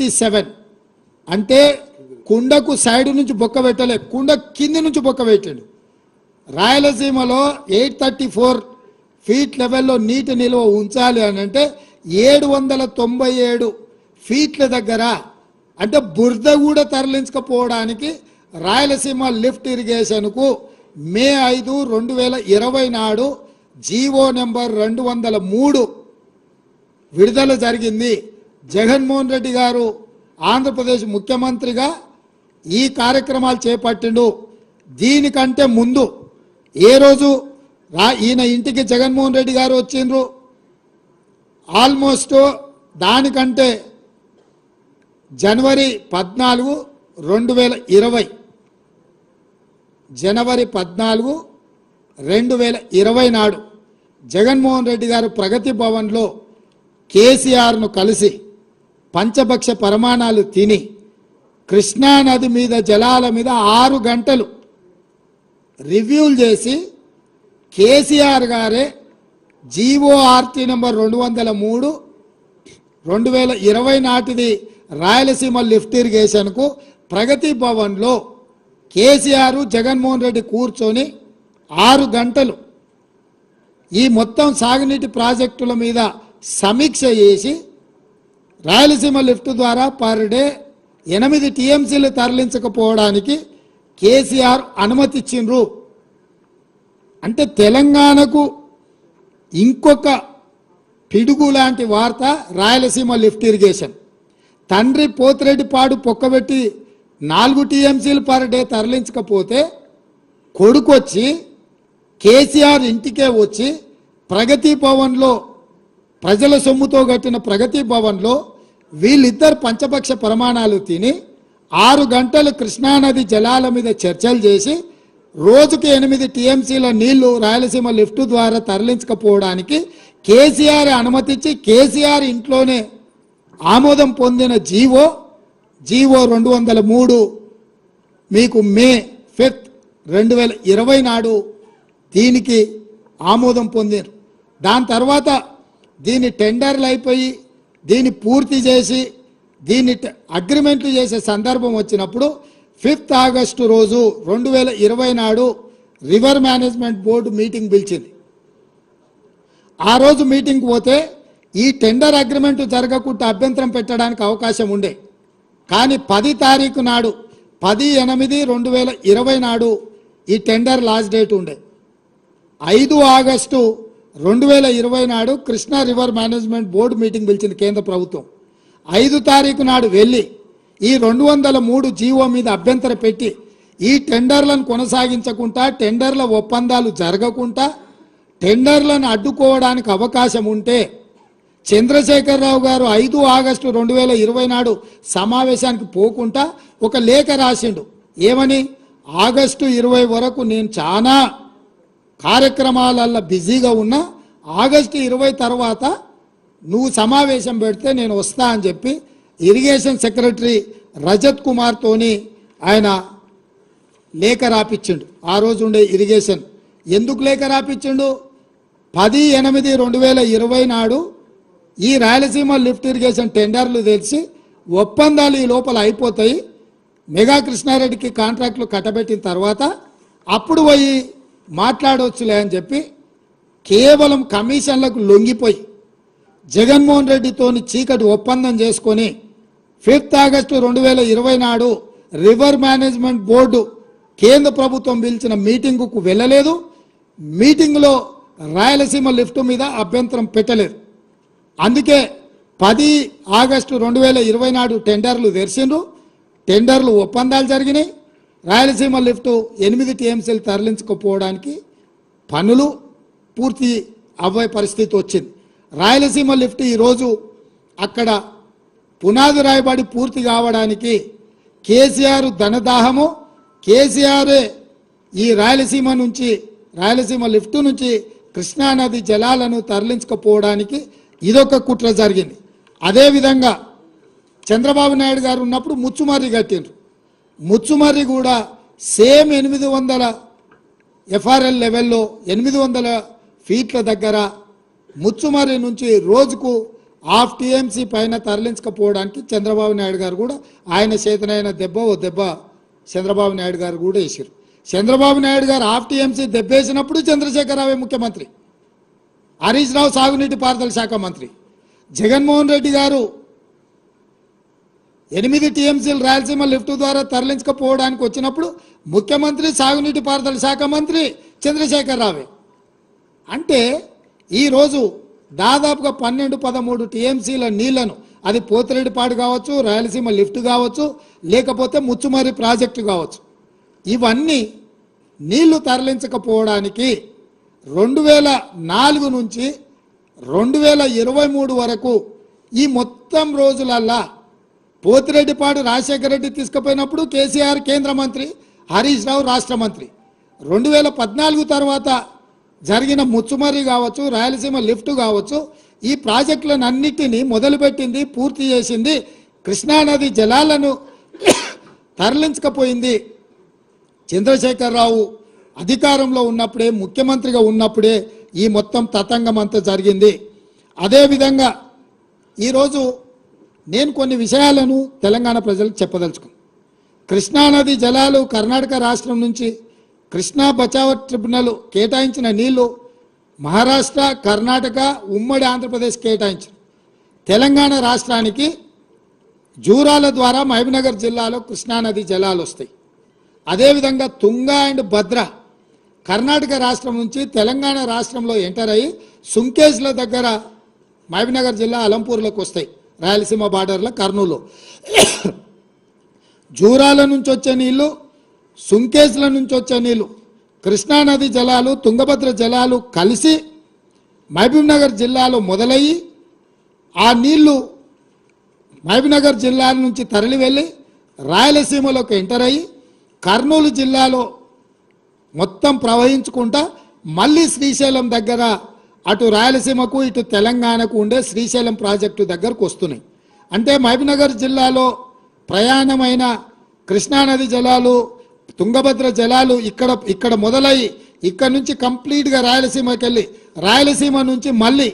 Ninety seven అంటే కుండకు side నుంచి బొక్క పెట్టలే కుండ కింది నుంచి బొక్క పెట్టాడు. రాయలసీమలో ఎయిట్ థర్టీ ఫోర్ ఫీట్ లెవెల్లో నీటి నిల్వ ఉంచాలి అని అంటే ఏడు వందల తొంభై ఏడు ఫీట్ల దగ్గర అంటే బురద కూడా తరలించకపోవడానికి రాయలసీమ లిఫ్ట్ ఇరిగేషన్కు మే ఐదు రెండు వేల ఇరవై నాడు జీవో నెంబర్ రెండు వందల మూడు విడుదల జరిగింది. జగన్మోహన్ రెడ్డి గారు ఆంధ్రప్రదేశ్ ముఖ్యమంత్రిగా ఈ కార్యక్రమాలు చేపట్టిండు. దీనికంటే ముందు ఏ రోజు రా ఈయన ఇంటికి జగన్మోహన్ రెడ్డి గారు వచ్చిండ్రు? ఆల్మోస్ట్ దానికంటే జనవరి పద్నాలుగు రెండు వేల ఇరవై. జనవరి పద్నాలుగు రెండు వేల ఇరవై నాడు జగన్మోహన్ రెడ్డి గారు ప్రగతి భవన్లో కేసీఆర్ను కలిసి పంచభక్ష పరమాణాలు తిని కృష్ణా నది మీద జలాల మీద ఆరు గంటలు రివ్యూలు చేసి కేసీఆర్ గారే జీఓఆర్టీ నెంబర్ రెండు వందల మూడు రెండు వేల ఇరవై నాటిది రాయలసీమ లిఫ్ట్ ఇరిగేషన్కు ప్రగతి భవన్లో కేసీఆర్ జగన్మోహన్ రెడ్డి కూర్చొని ఆరు గంటలు ఈ మొత్తం సాగునీటి ప్రాజెక్టుల మీద సమీక్ష చేసి రాయలసీమ లిఫ్ట్ ద్వారా పర్ డే ఎనిమిది టీఎంసీలు తరలించకపోవడానికి కేసీఆర్ అనుమతిచ్చిండ్రు. అంటే తెలంగాణకు ఇంకొక పిడుగు లాంటి వార్త రాయలసీమ లిఫ్ట్ ఇరిగేషన్. తండ్రి పోతిరెడ్డిపాడు పొక్కబెట్టి నాలుగు టీఎంసీలు పర్ డే తరలించకపోతే కొడుకొచ్చి కేసీఆర్ ఇంటికే వచ్చి ప్రగతి భవన్లో ప్రజల సొమ్ముతో కట్టిన ప్రగతి భవన్లో వీళ్ళిద్దరు పంచపక్ష ప్రమాణాలు తిని ఆరు గంటలు కృష్ణానది జలాల మీద చర్చలు చేసి రోజుకి ఎనిమిది టీఎంసీల నీళ్ళు రాయలసీమ లిఫ్ట్ ద్వారా తరలించకపోవడానికి కేసీఆర్ అనుమతించి కేసీఆర్ ఇంట్లోనే ఆమోదం పొందిన జీవో జీవో రెండు వందల మూడు మీకు మే ఫిఫ్త్ రెండు వేల ఇరవై నాడు దీనికి ఆమోదం పొందారు. దాని తర్వాత దీని టెండర్లు అయిపోయి దీన్ని పూర్తి చేసి దీన్ని అగ్రిమెంట్లు చేసే సందర్భం వచ్చినప్పుడు ఫిఫ్త్ ఆగస్టు రోజు రెండు వేల ఇరవై నాడు రివర్ మేనేజ్మెంట్ బోర్డు మీటింగ్ పిలిచింది. ఆ రోజు మీటింగ్ పోతే ఈ టెండర్ అగ్రిమెంట్ జరగకుండా అభ్యంతరం పెట్టడానికి అవకాశం ఉండే. కానీ పది తారీఖు నాడు పది ఎనిమిది రెండు వేల ఇరవై నాడు ఈ టెండర్ లాస్ట్ డేట్ ఉండే. ఐదు ఆగస్టు రెండు వేల ఇరవై నాడు Krishna river management board meeting పిలిచింది కేంద్ర ప్రభుత్వం. ఐదు తారీఖు నాడు వెళ్ళి ఈ రెండు వందల మూడు జీవో మీద అభ్యంతర పెట్టి ఈ టెండర్లను కొనసాగించకుండా టెండర్ల ఒప్పందాలు జరగకుండా టెండర్లను అడ్డుకోవడానికి అవకాశం ఉంటే చంద్రశేఖరరావు గారు ఐదు ఆగస్టు రెండు వేల ఇరవై నాడు సమావేశానికి పోకుండా ఒక లేఖ రాసిండు. ఏమని? ఆగస్టు ఇరవై వరకు నేను చాలా కార్యక్రమాలల్లో బిజీగా ఉన్నా ఆగస్టు ఇరవై తర్వాత నువ్వు సమావేశం పెడితే నేను వస్తా అని చెప్పి ఇరిగేషన్ సెక్రటరీ రజత్ కుమార్తోని ఆయన లేఖ రాపిచ్చిండు. ఆ రోజు ఉండే ఇరిగేషన్. ఎందుకు లేఖ రాపిచ్చిండు? పది ఎనిమిది రెండు వేల ఇరవై నాడు ఈ రాయలసీమ లిఫ్ట్ ఇరిగేషన్ టెండర్లు తెలిసి ఒప్పందాలు ఈ లోపల అయిపోతాయి. మెగా కృష్ణారెడ్డికి కాంట్రాక్టులు కట్టబెట్టిన తర్వాత అప్పుడు పోయి మాట్లాడవచ్చులే అని చెప్పి కేవలం కమిషన్లకు లొంగిపోయి జగన్మోహన్ రెడ్డితోని చీకటి ఒప్పందం చేసుకొని ఫిఫ్త్ ఆగస్టు రెండు వేల ఇరవై నాడు రివర్ మేనేజ్మెంట్ బోర్డు కేంద్ర ప్రభుత్వం పిలిచిన మీటింగుకు వెళ్ళలేదు. మీటింగ్లో రాయలసీమ లిఫ్ట్ మీద అభ్యంతరం పెట్టలేదు. అందుకే పది ఆగస్టు రెండు వేల ఇరవై నాడు టెండర్లు తెరిచిండ్రు. టెండర్లు ఒప్పందాలు జరిగినాయి. రాయలసీమ లిఫ్ట్ ఎనిమిది టీఎంసీలు తరలించకపోవడానికి పనులు పూర్తి అవ్వే పరిస్థితి వచ్చింది. రాయలసీమ లిఫ్ట్ ఈరోజు అక్కడ పునాది రాయబడి పూర్తి కావడానికి కేసీఆర్ ధనదాహము కేసీఆరే ఈ రాయలసీమ నుంచి రాయలసీమ లిఫ్ట్ నుంచి కృష్ణానది జలాలను తరలించకపోవడానికి ఇదొక కుట్ర జరిగింది. అదేవిధంగా చంద్రబాబు నాయుడు గారు ఉన్నప్పుడు ముచ్చుమారి కట్టిండ్రు. ముచ్చుమర్రి కూడా సేమ్ ఎనిమిది వందల ఎఫ్ఆర్ఎల్ లెవెల్లో ఎనిమిది వందల ఫీట్ల దగ్గర ముచ్చుమర్రి నుంచి రోజుకు హాఫ్ టీఎంసీ పైన తరలించకపోవడానికి చంద్రబాబు నాయుడు గారు కూడా ఆయన చేతనైన దెబ్బ ఓ దెబ్బ చంద్రబాబు నాయుడు గారు కూడా వేసారు చంద్రబాబు నాయుడు గారు హాఫ్ టీఎంసీ దెబ్బేసినప్పుడు చంద్రశేఖరరావు ముఖ్యమంత్రి. హరీష్ రావు సాగునీటి పారుదల శాఖ మంత్రి. జగన్మోహన్ రెడ్డి గారు ఎనిమిది టీఎంసీలు రాయలసీమ లిఫ్ట్ ద్వారా తరలించకపోవడానికి వచ్చినప్పుడు ముఖ్యమంత్రి సాగునీటి పారుదల శాఖ మంత్రి చంద్రశేఖర్ రావే. అంటే ఈరోజు దాదాపుగా పన్నెండు పదమూడు టీఎంసీల నీళ్ళను అది పోతిరెడ్డిపాడు కావచ్చు రాయలసీమ లిఫ్ట్ కావచ్చు లేకపోతే ముచ్చుమరి ప్రాజెక్టు కావచ్చు. ఇవన్నీ నీళ్ళు తరలించకపోవడానికి రెండు వేల నాలుగు నుంచి రెండు వేల ఇరవై మూడు వరకు ఈ మొత్తం రోజులల్లా పోతిరెడ్డిపాడు రాజశేఖర రెడ్డి తీసుకుపోయినప్పుడు కేసీఆర్ కేంద్ర మంత్రి హరీష్ రావు రాష్ట్ర మంత్రి. రెండు వేల పద్నాలుగు తర్వాత జరిగిన ముచ్చుమరి కావచ్చు రాయలసీమ లిఫ్ట్ కావచ్చు ఈ ప్రాజెక్టులను అన్నిటినీ మొదలుపెట్టింది పూర్తి చేసింది కృష్ణానది జలాలను తరలించకపోయింది చంద్రశేఖరరావు. అధికారంలో ఉన్నప్పుడే ముఖ్యమంత్రిగా ఉన్నప్పుడే ఈ మొత్తం తతంగం అంతా జరిగింది. అదేవిధంగా ఈరోజు నేను కొన్ని విషయాలను తెలంగాణ ప్రజలకు చెప్పదలుచుకున్నాను. కృష్ణానది జలాలు కర్ణాటక రాష్ట్రం నుంచి కృష్ణా బచావ ట్రిబ్యునల్ కేటాయించిన నీళ్ళు మహారాష్ట్ర కర్ణాటక ఉమ్మడి ఆంధ్రప్రదేశ్ కేటాయించారు. తెలంగాణ రాష్ట్రానికి జూరాల ద్వారా మహబూబ్నగర్ జిల్లాలో కృష్ణానది జలాలు వస్తాయి. అదేవిధంగా తుంగ అండ్ భద్ర కర్ణాటక రాష్ట్రం నుంచి తెలంగాణ రాష్ట్రంలో ఎంటర్ అయ్యి సుంకేజ్ల దగ్గర మహబూబ్నగర్ జిల్లా అలంపూర్లోకి వస్తాయి. రాయలసీమ బార్డర్లో కర్నూలు. జూరాల నుంచి వచ్చే నీళ్ళు సుంకేజ్ల నుంచి వచ్చే నీళ్ళు కృష్ణానది జలాలు తుంగభద్ర జలాలు కలిసి మహబూబ్నగర్ జిల్లాలో మొదలయ్యి ఆ నీళ్ళు మహబూబ్నగర్ జిల్లా నుంచి తరలి వెళ్ళి రాయలసీమలోకి ఎంటర్ అయ్యి కర్నూలు జిల్లాలో మొత్తం ప్రవహించుకుంటా మళ్ళీ శ్రీశైలం దగ్గర అటు రాయలసీమకు ఇటు తెలంగాణకు ఉండే శ్రీశైలం ప్రాజెక్టు దగ్గరకు వస్తున్నాయి. అంటే మహబూబ్నగర్ జిల్లాలో ప్రయాణమైన కృష్ణానది జలాలు తుంగభద్ర జలాలు ఇక్కడ ఇక్కడ మొదలై ఇక్కడ నుంచి కంప్లీట్గా రాయలసీమకి వెళ్ళి రాయలసీమ నుంచి మళ్ళీ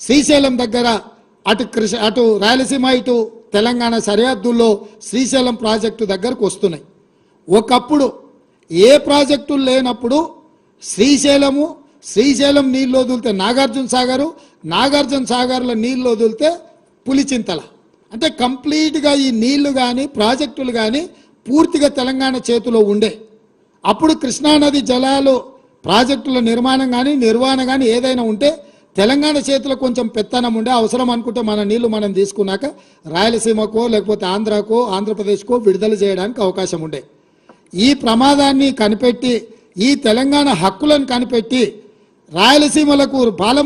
శ్రీశైలం దగ్గర అటు కృష్ణ అటు రాయలసీమ ఇటు తెలంగాణ సరిహద్దుల్లో శ్రీశైలం ప్రాజెక్టు దగ్గరకు వస్తున్నాయి. ఒకప్పుడు ఏ ప్రాజెక్టులు లేనప్పుడు శ్రీశైలము శ్రీశైలం నీళ్ళు వదిలితే నాగార్జున సాగరు నాగార్జున సాగర్లో నీళ్ళు వదిలితే పులిచింతల. అంటే కంప్లీట్గా ఈ నీళ్ళు కానీ ప్రాజెక్టులు కానీ పూర్తిగా తెలంగాణ చేతిలో ఉండే. అప్పుడు కృష్ణానది జలాలు ప్రాజెక్టుల నిర్మాణం కానీ నిర్వహణ కానీ ఏదైనా ఉంటే తెలంగాణ చేతిలో కొంచెం పెత్తనం ఉండే. అవసరం అనుకుంటే మన నీళ్ళు మనం తీసుకున్నాక రాయలసీమకో లేకపోతే ఆంధ్రాకో ఆంధ్రప్రదేశ్కో విడుదల చేయడానికి అవకాశం ఉండే. ఈ ప్రమాదాన్ని కనిపెట్టి ఈ తెలంగాణ హక్కులను కనిపెట్టి రాయలసీమలకు పాలం